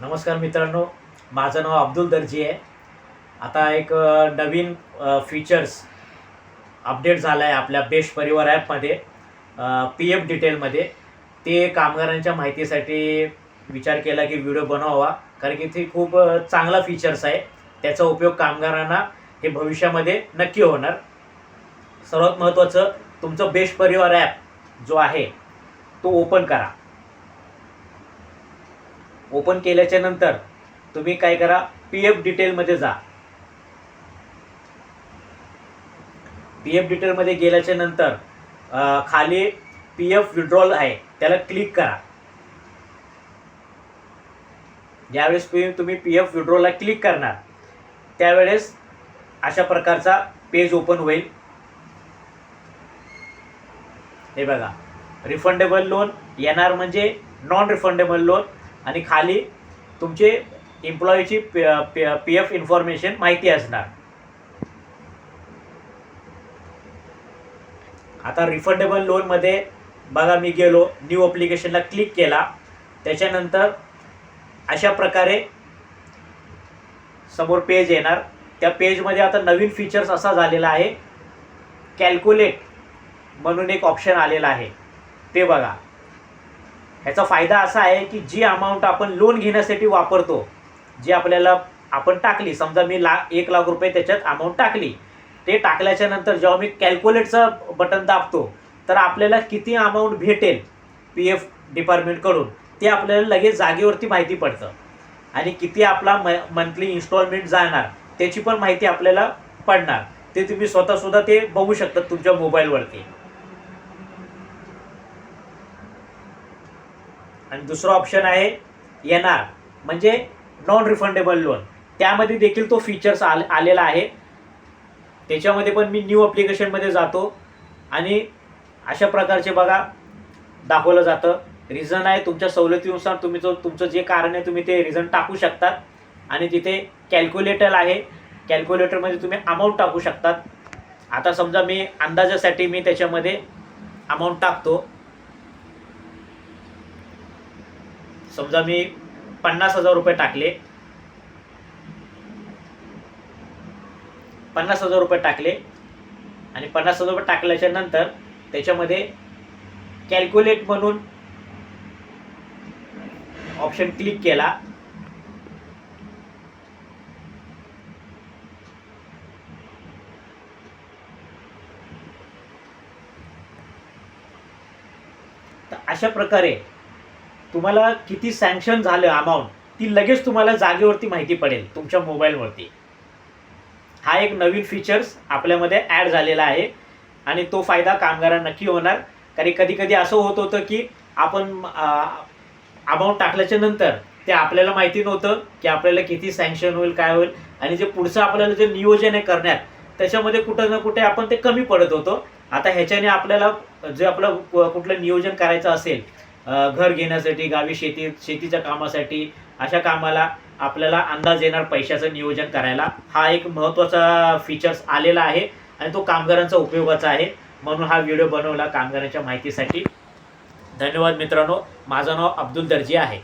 नमस्कार मित्रांनो माझं नाव अब्दुल दर्जी आहे. आता एक नवीन फीचर्स अपडेट झाला आहे आपल्या बेस्ट परिवार ॲपमध्ये पी एफ डिटेलमध्ये ते कामगारांच्या माहितीसाठी विचार केला की व्हिडिओ बनवावा कारण की ते खूप चांगला फीचर्स आहे. त्याचा उपयोग कामगारांना हे भविष्यामध्ये नक्की होणार. सर्वात महत्त्वाचं तुमचं बेस्ट परिवार ॲप जो आहे तो ओपन करा. ओपन केल्याच्यानंतर तुम्ही काय करा पी एफ डिटेलमध्ये जा. पी एफ डिटेलमध्ये गेल्याच्यानंतर खाली पी एफ विड्रॉल आहे त्याला क्लिक करा. ज्यावेळेस तुम्ही पी एफ विड्रॉलला क्लिक करणार. त्यावेळेस अशा प्रकारचा पेज ओपन होईल. हे बघा रिफंडेबल लोन येणार म्हणजे नॉन रिफंडेबल लोन आणि खाली तुमचे एम्प्लॉईची पी एफ इन्फॉर्मेशन माहिती असणार. आता रिफंडेबल लोनमध्ये बघा मी गेलो न्यू अप्लिकेशनला क्लिक केला. त्याच्यानंतर अशा प्रकारे समोर पेज येणार. त्या पेजमध्ये आता नवीन फीचर्स असा झालेला आहे. कॅल्क्युलेट म्हणून एक ऑप्शन आलेला आहे. ते बघा. ह्याचा फायदा असा आहे की जी अमाऊंट आपण लोन घेण्यासाठी वापरतो जी आपल्याला आपण टाकली समजा मी ला एक लाख रुपये त्याच्यात अमाऊंट टाकली ते टाकल्याच्या नंतर जेव्हा मी कॅल्क्युलेटचं बटन दाबतो तर आपल्याला किती अमाऊंट भेटेल पी एफ डिपार्टमेंटकडून ते आपल्याला लगेच जागेवरती माहिती पडतं. आणि किती आपला म मंथली इन्स्टॉलमेंट जाणार त्याची पण माहिती आपल्याला पडणार. ते तुम्ही स्वतःसुद्धा ते बघू शकतात तुमच्या मोबाईलवरती आणि दुसरं ऑप्शन आहे एन आर म्हणजे नॉन रिफंडेबल लोन त्यामध्ये देखील तो फीचर्स आल आलेला आहे. त्याच्यामध्ये पण मी न्यू अप्लिकेशनमध्ये जातो आणि अशा प्रकारचे बघा दाखवलं जातं. रिझन आहे तुमच्या सवलतीनुसार तुम्ही जो तुमचं जे कारण आहे तुम्ही ते रिझन टाकू शकतात. आणि तिथे कॅल्क्युलेटर आहे. कॅल्क्युलेटरमध्ये तुम्ही अमाऊंट टाकू शकतात. आता समजा मी अंदाजासाठी मी त्याच्यामध्ये अमाऊंट टाकतो. समजा मी पन्नास हजार रुपये टाकले. पन्नास हजार रुपये टाकले. आणि पन्नास हजार रुपये टाकल्याच्या नंतर त्याच्यामध्ये कॅल्क्युलेट म्हणून ऑप्शन क्लिक केला. तर अशा प्रकारे तुम्हाला किती सँक्शन झालं अमाऊंट ती लगेच तुम्हाला जागेवरती माहिती पडेल तुमच्या मोबाईलवरती हा एक नवीन फीचर्स आपल्यामध्ये ॲड झालेला आहे आणि तो फायदा कामगारांना नक्की होणार. कारण कधी कधी असं होत होतं की आपण अमाऊंट टाकल्याच्या नंतर ते आपल्याला माहिती नव्हतं की आपल्याला किती सँक्शन होईल काय होईल. आणि जे पुढचं आपल्याला जे नियोजन आहे करण्यात त्याच्यामध्ये कुठं ना कुठे आपण ते कमी पडत होतो. आता ह्याच्याने आपल्याला जे आपलं कुठलं नियोजन करायचं असेल घर घेण्यासाठी गावी शेती शेतीच्या कामासाठी अशा कामाला आपल्याला अंदाज येणार पैशाचं नियोजन करायला. हा एक महत्त्वाचा फीचर्स आलेला आहे आणि तो कामगारांचा उपयोगाचा आहे. म्हणून हा व्हिडिओ बनवला कामगारांच्या माहितीसाठी. धन्यवाद मित्रांनो. माझं नाव अब्दुल दर्जी आहे.